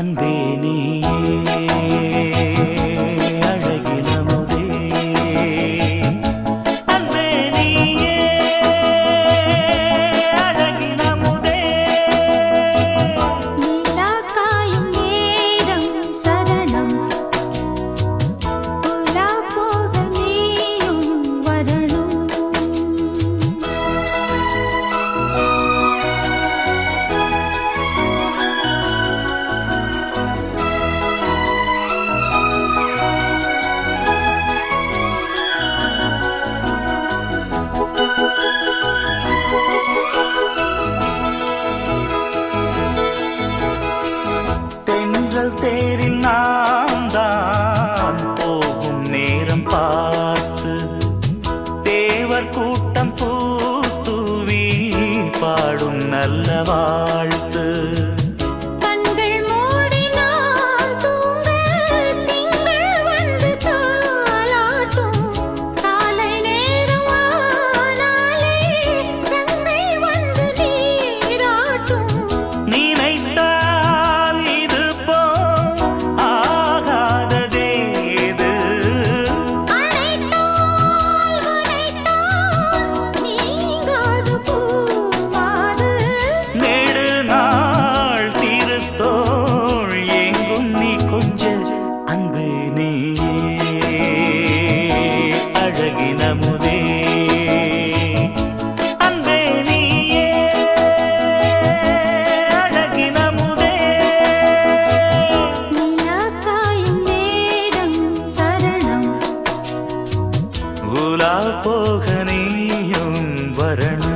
அன்பேனே காதல் தேறினார் போல போக நீயும் வரணும்